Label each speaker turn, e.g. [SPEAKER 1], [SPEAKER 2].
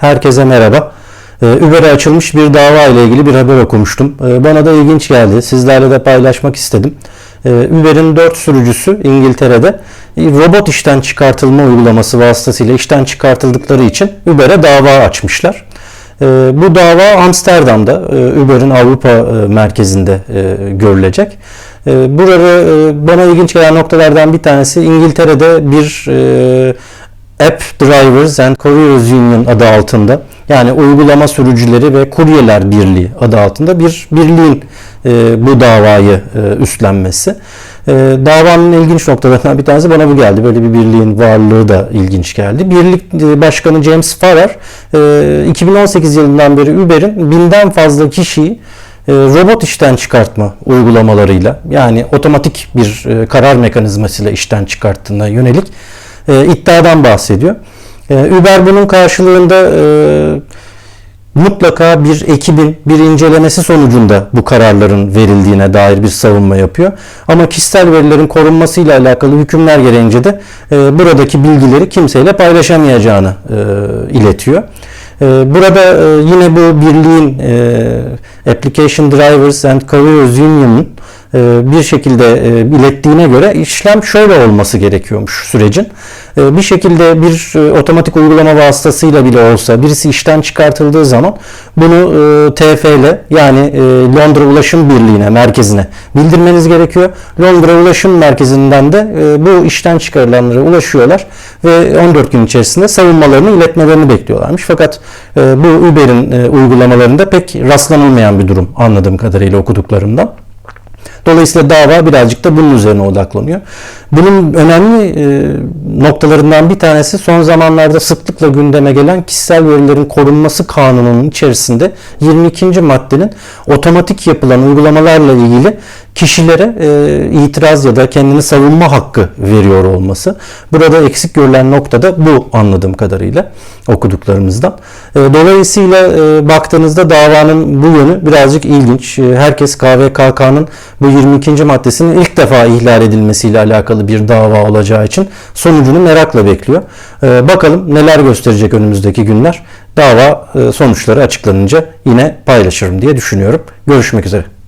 [SPEAKER 1] Herkese merhaba. Ee, Uber'e açılmış bir dava ile ilgili bir haber okumuştum. Ee, Bana da ilginç geldi. Sizlerle de paylaşmak istedim. Ee, Uber'in 4 sürücüsü İngiltere'de e, robot işten çıkartılma uygulaması vasıtasıyla işten çıkartıldıkları için Uber'e dava açmışlar. Bu dava Amsterdam'da e, Uber'in Avrupa e, merkezinde görülecek. Burada bana ilginç gelen noktalardan bir tanesi İngiltere'de bir App Drivers and Couriers Union adı altında yani uygulama sürücüleri ve kuryeler birliği adı altında bir birliğin e, bu davayı e, üstlenmesi. E, davanın ilginç noktalarından bir tanesi bana bu geldi. Böyle bir birliğin varlığı da ilginç geldi. Birlik e, başkanı James Farrar e, 2018 yılından beri Uber'in binden fazla kişiyi e, robot işten çıkartma uygulamalarıyla yani otomatik bir e, karar mekanizmasıyla işten çıkarttığına yönelik e, iddiadan bahsediyor. E, Uber bunun karşılığında e, mutlaka bir ekibin bir incelemesi sonucunda bu kararların verildiğine dair bir savunma yapıyor. Ama kişisel verilerin korunmasıyla alakalı hükümler gereğince de e, buradaki bilgileri kimseyle paylaşamayacağını e, iletiyor. E, Burada e, yine bu birliğin e, Application Drivers and Couriers Union'un bir şekilde e, ilettiğine göre işlem şöyle olması gerekiyormuş sürecin. E, Bir şekilde bir e, otomatik uygulama vasıtasıyla bile olsa birisi işten çıkartıldığı zaman bunu e, TFL yani e, Londra Ulaşım Birliği'ne, merkezine bildirmeniz gerekiyor. Londra Ulaşım Merkezi'nden de e, bu işten çıkarılanlara ulaşıyorlar ve 14 gün içerisinde savunmalarını iletmelerini bekliyorlarmış. Fakat e, bu Uber'in e, uygulamalarında pek rastlanılmayan bir durum anladığım kadarıyla okuduklarımdan. Dolayısıyla dava birazcık da bunun üzerine odaklanıyor. Bunun önemli e, noktalarından bir tanesi son zamanlarda sıklıkla gündeme gelen kişisel verilerin korunması kanununun içerisinde 22. maddenin otomatik yapılan uygulamalarla ilgili kişilere e, itiraz ya da kendini savunma hakkı veriyor olması. Burada eksik görülen nokta da bu anladığım kadarıyla okuduklarımızdan. E, dolayısıyla e, baktığınızda davanın bu yönü birazcık ilginç. E, herkes KVKK'nın bu 22. maddesinin ilk defa ihlal edilmesiyle alakalı bir dava olacağı için sonucunu merakla bekliyor. E, bakalım neler gösterecek önümüzdeki günler. Dava e, sonuçları açıklanınca yine paylaşırım diye düşünüyorum. Görüşmek üzere.